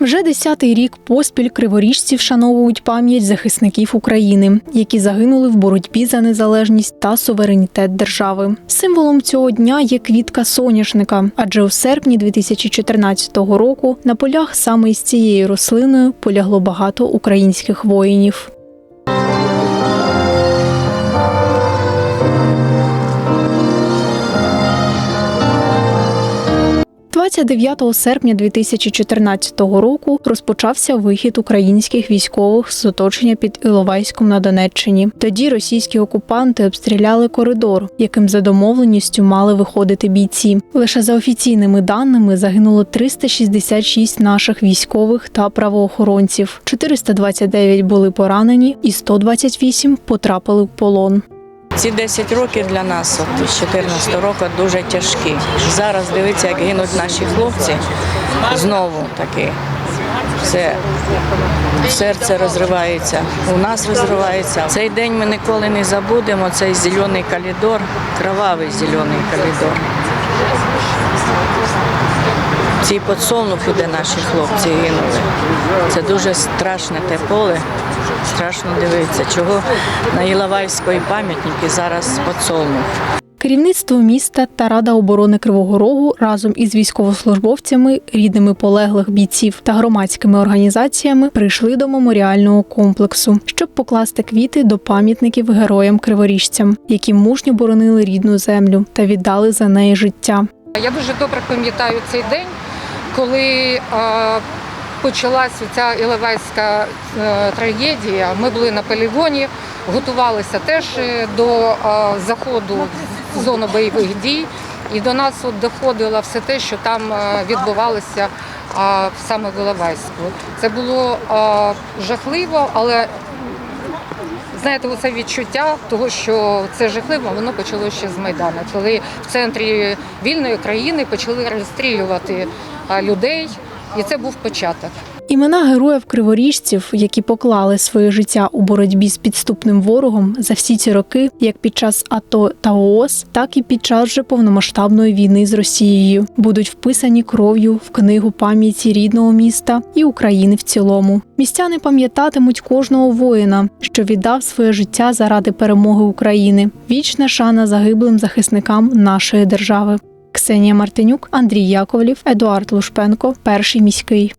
Вже десятий рік поспіль криворіжці вшановують пам'ять захисників України, які загинули в боротьбі за незалежність та суверенітет держави. Символом цього дня є квітка соняшника, адже у серпні 2014 року на полях саме із цією рослиною полягло багато українських воїнів. 29 серпня 2014 року розпочався вихід українських військових з оточення під Іловайськом на Донеччині. Тоді російські окупанти обстріляли коридор, яким за домовленістю мали виходити бійці. Лише за офіційними даними загинуло 366 наших військових та правоохоронців. 429 були поранені, і 128 потрапили в полон. Ці 10 років для нас, от з 14 року, дуже тяжкі. Зараз дивіться, як гинуть наші хлопці. Знову таки. Все серце розривається, у нас розривається. Цей день ми ніколи не забудемо. Цей зелений калідор, кровавий зелений калідор. Ці подсолнухи, де наші хлопці гинули. Це дуже страшне те поле. Страшно дивитися, чого на Іловайської пам'ятники зараз подсолнух. Керівництво міста та Рада оборони Кривого Рогу разом із військовослужбовцями, рідними полеглих бійців та громадськими організаціями прийшли до меморіального комплексу, щоб покласти квіти до пам'ятників героям криворіжцям, які мужньо боронили рідну землю та віддали за неї життя. Я дуже добре пам'ятаю цей день, коли почалася ця Іловайська е, трагедія. Ми були на полігоні, готувалися теж е, до е, заходу в зону бойових дій, і до нас от доходило все те, що там відбувалося саме в Іловайську. Це було жахливо, але Знаєте, оце відчуття того, що це жахливо, воно почалося ще з Майдану, коли в центрі вільної країни почали розстрілювати людей, і це був початок. Імена героїв криворіжців, які поклали своє життя у боротьбі з підступним ворогом за всі ці роки, як під час АТО та ООС, так і під час же повномасштабної війни з Росією, будуть вписані кров'ю в книгу пам'яті рідного міста і України в цілому. Містяни пам'ятатимуть кожного воїна, що віддав своє життя заради перемоги України. Вічна шана загиблим захисникам нашої держави. Ксенія Мартинюк, Андрій Яковлів, Едуард Лушпенко, перший міський.